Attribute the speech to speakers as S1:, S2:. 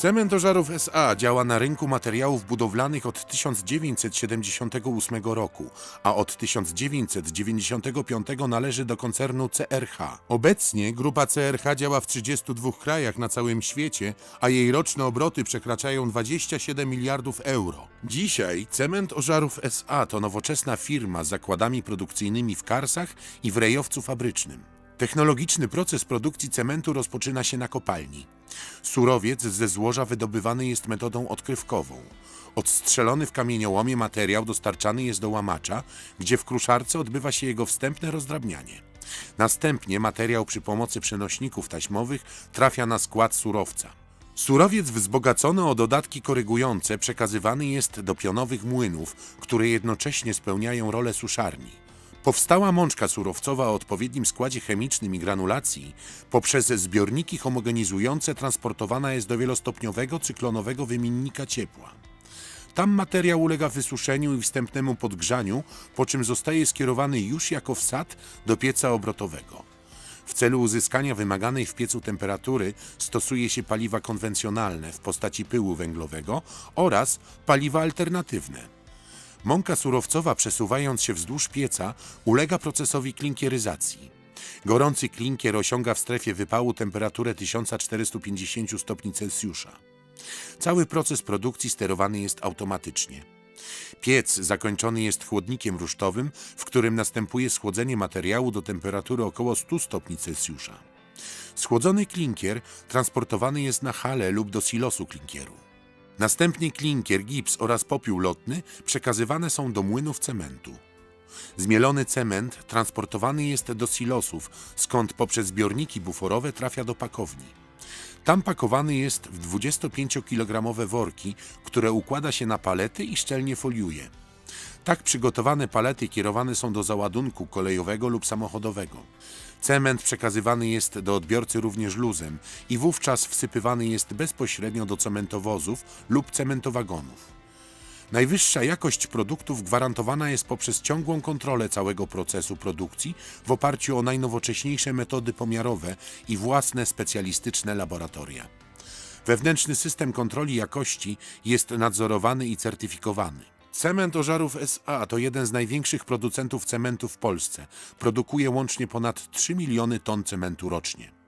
S1: Cement Ożarów SA działa na rynku materiałów budowlanych od 1978 roku, a od 1995 należy do koncernu CRH. Obecnie grupa CRH działa w 32 krajach na całym świecie, a jej roczne obroty przekraczają 27 miliardów euro. Dzisiaj Cement Ożarów SA to nowoczesna firma z zakładami produkcyjnymi w Karsach i w rejowcu fabrycznym. Technologiczny proces produkcji cementu rozpoczyna się na kopalni. Surowiec ze złoża wydobywany jest metodą odkrywkową. Odstrzelony w kamieniołomie materiał dostarczany jest do łamacza, gdzie w kruszarce odbywa się jego wstępne rozdrabnianie. Następnie materiał przy pomocy przenośników taśmowych trafia na skład surowca. Surowiec wzbogacony o dodatki korygujące przekazywany jest do pionowych młynów, które jednocześnie spełniają rolę suszarni. Powstała mączka surowcowa o odpowiednim składzie chemicznym i granulacji poprzez zbiorniki homogenizujące transportowana jest do wielostopniowego cyklonowego wymiennika ciepła. Tam materiał ulega wysuszeniu i wstępnemu podgrzaniu, po czym zostaje skierowany już jako wsad do pieca obrotowego. W celu uzyskania wymaganej w piecu temperatury stosuje się paliwa konwencjonalne w postaci pyłu węglowego oraz paliwa alternatywne. Mąka surowcowa przesuwając się wzdłuż pieca ulega procesowi klinkieryzacji. Gorący klinkier osiąga w strefie wypału temperaturę 1450 stopni Celsjusza. Cały proces produkcji sterowany jest automatycznie. Piec zakończony jest chłodnikiem rusztowym, w którym następuje schłodzenie materiału do temperatury około 100 stopni Celsjusza. Schłodzony klinkier transportowany jest na hale lub do silosu klinkieru. Następnie klinkier, gips oraz popiół lotny przekazywane są do młynów cementu. Zmielony cement transportowany jest do silosów, skąd poprzez zbiorniki buforowe trafia do pakowni. Tam pakowany jest w 25-kilogramowe worki, które układa się na palety i szczelnie foliuje. Tak przygotowane palety kierowane są do załadunku kolejowego lub samochodowego. Cement przekazywany jest do odbiorcy również luzem i wówczas wsypywany jest bezpośrednio do cementowozów lub cementowagonów. Najwyższa jakość produktów gwarantowana jest poprzez ciągłą kontrolę całego procesu produkcji w oparciu o najnowocześniejsze metody pomiarowe i własne specjalistyczne laboratoria. Wewnętrzny system kontroli jakości jest nadzorowany i certyfikowany. Cement Ożarów SA to jeden z największych producentów cementu w Polsce. Produkuje łącznie ponad 3 miliony ton cementu rocznie.